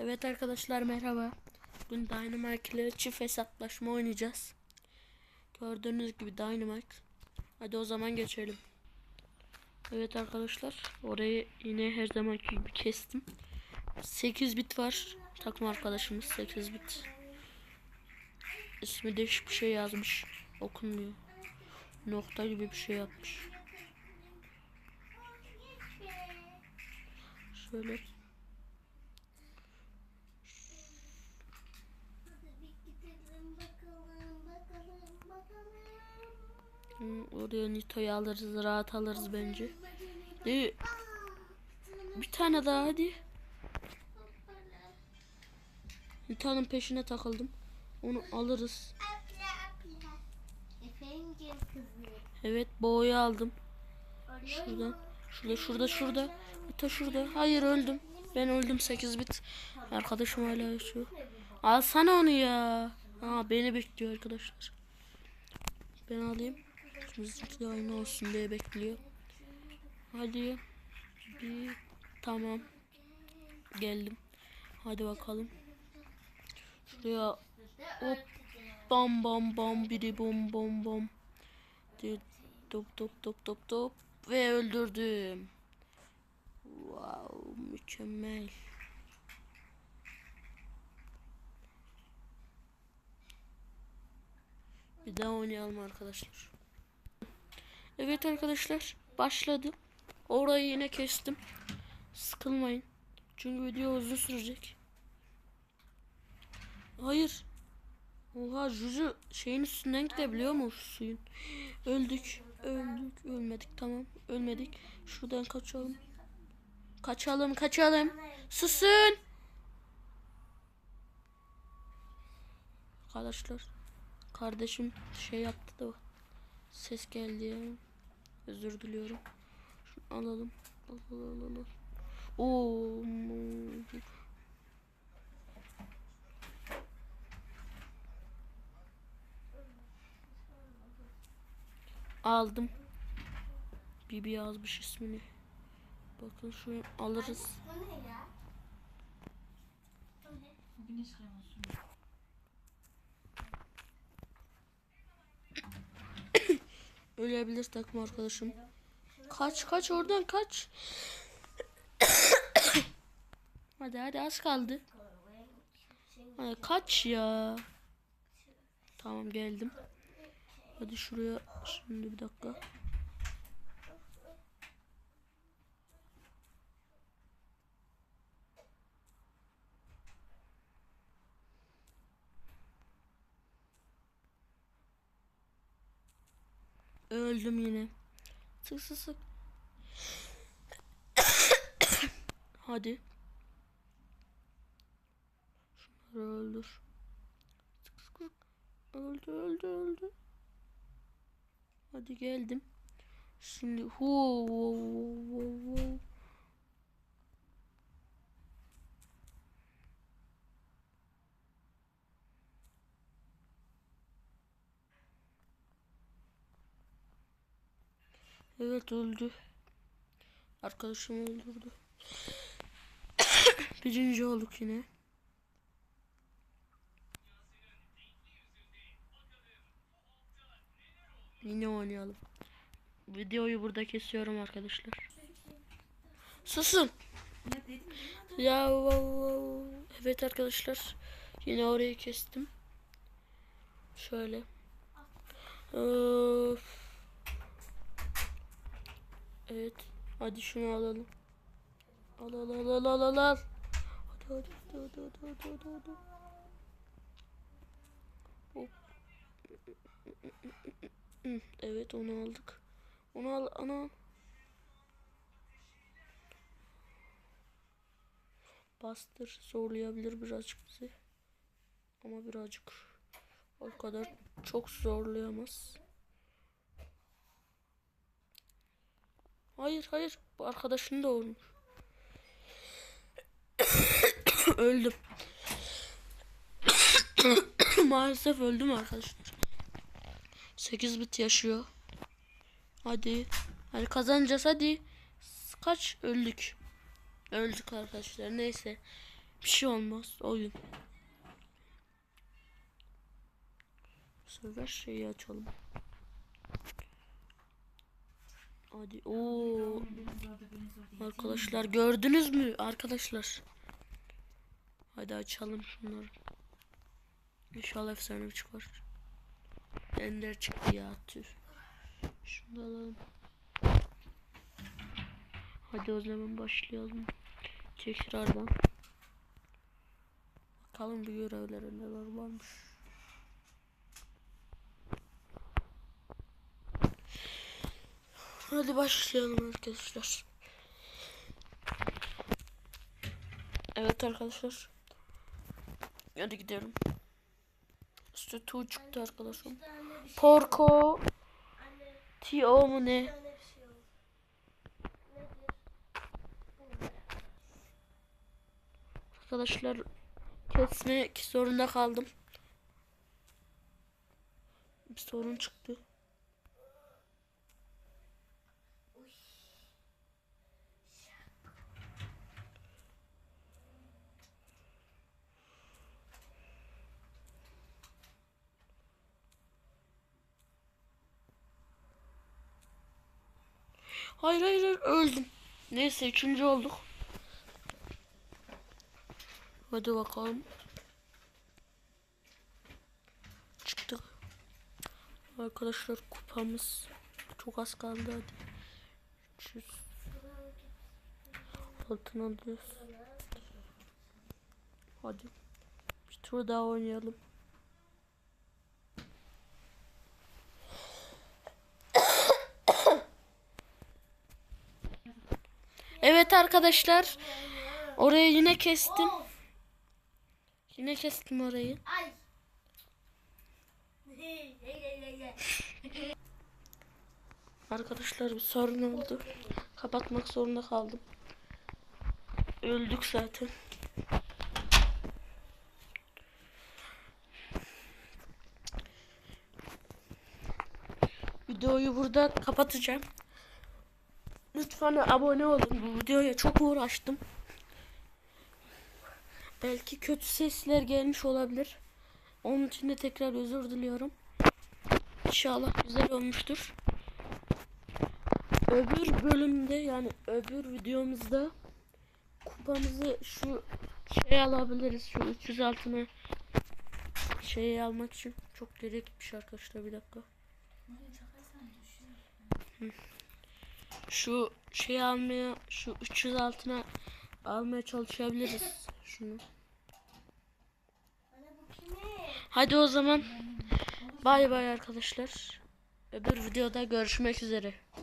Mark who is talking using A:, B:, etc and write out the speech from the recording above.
A: Evet arkadaşlar merhaba. Bugün Dynamite ile çift hesaplaşma oynayacağız. Gördüğünüz gibi Dynamite. Hadi o zaman geçelim. Evet arkadaşlar orayı yine her zamanki gibi kestim. 8 bit var. Takım arkadaşımız 8 bit. İsmi değişik bir şey yazmış. Okunmuyor. Nokta gibi bir şey yapmış. Şöyle
B: Bakalım, bakalım, bakalım.
A: Oraya Nito'yu alırız, rahat alırız bence. Değil. Bir tane daha hadi. Nito'nun peşine takıldım. Onu alırız. Evet boğayı aldım. Şuradan. Şurada şurada şurada. Nito şurada. Hayır öldüm. Ben öldüm 8 bit. Arkadaşım hala yaşıyor. Alsana onu ya. Aa beni bekliyor arkadaşlar. Ben alayım. Müzik de aynı olsun diye bekliyor. Hadi. Bir tamam. Geldim. Hadi bakalım. Şuraya hop bam bam bam biri bom bom bom. Top top top top top ve öldürdüm. Wow mükemmel. Bir daha oynayalım arkadaşlar. Evet arkadaşlar başladı. Orayı yine kestim. Sıkılmayın. Çünkü video uzun sürecek. Hayır. Oha Juju şeyin üstünden gidebiliyor mu suyun? Öldük. Öldük. Ölmedik tamam. Ölmedik. Şuradan kaçalım. Kaçalım kaçalım. Susun. Arkadaşlar. Kardeşim şey yaptı da ses geldi ya. Özür diliyorum. Şunu alalım. Al al al al. al. Oo. Aldım. Bibi yazmış ismini. Bakın şunu alırız.
B: Bu ne ya?
C: Güneş kreması.
A: Ölebilir takım arkadaşım. Kaç kaç oradan kaç. hadi hadi az kaldı. Hadi kaç ya. Tamam geldim. Hadi şuraya şimdi bir dakika. Öldüm yine. Sık sık sık. Hadi. Şunları öldür. Sık sık sık. Öldü öldü öldü. Hadi geldim. Şimdi hu hu hu hu Evet öldü. Arkadaşım öldürdü. Birinci olduk yine. Yine oynayalım. Videoyu burada kesiyorum arkadaşlar. Susun. Ya evet arkadaşlar. Yine orayı kestim. Şöyle. Öf. Evet. Hadi şunu alalım. Al al al al al al. Hadi hadi hadi hadi hadi hadi hadi. hadi. Evet onu aldık. Onu al ana. Bastır zorlayabilir birazcık bizi. Ama birazcık o kadar çok zorlayamaz. Hayır hayır bu arkadaşını da vurmuş. Öldüm. Maalesef öldüm arkadaşlar. 8 bit yaşıyor. Hadi. Hadi kazanacağız hadi. Kaç öldük. Öldük arkadaşlar. Neyse. Bir şey olmaz. Oyun. Bu şeyi açalım. Hadi.
C: Orada.
A: Arkadaşlar gördünüz mü arkadaşlar? Hadi açalım şunları. İnşallah efsane çıkar. Ender çıktı ya tüh. Şunu alalım. Hadi o zaman başlayalım. Tekrardan. Bakalım bir görevlere neler varmış. Hadi başlayalım arkadaşlar. Evet arkadaşlar. Hadi gidelim. İşte tu çıktı arkadaşım. Porco Tio mu ne? Arkadaşlar kesmek zorunda kaldım. Bir sorun çıktı. Hayır hayır hayır öldüm. Neyse üçüncü olduk. Hadi bakalım. Çıktık. Arkadaşlar kupamız çok az kaldı hadi. 300 altın alıyoruz. Hadi. Bir tur daha oynayalım. Evet arkadaşlar. Orayı yine kestim. Yine kestim orayı. Arkadaşlar bir sorun oldu. Kapatmak zorunda kaldım. Öldük zaten. Videoyu burada kapatacağım. Lütfen abone olun. Bu videoya çok uğraştım. Belki kötü sesler gelmiş olabilir. Onun için de tekrar özür diliyorum. İnşallah güzel olmuştur. Öbür bölümde yani öbür videomuzda kupamızı şu şey alabiliriz. Şu 300 altına şeyi almak için çok gerekmiş arkadaşlar bir dakika.
C: Düşüyor.
A: Şu şey almaya şu 300 altına almaya çalışabiliriz şunu. Hadi o zaman bay bay arkadaşlar. Öbür videoda görüşmek üzere.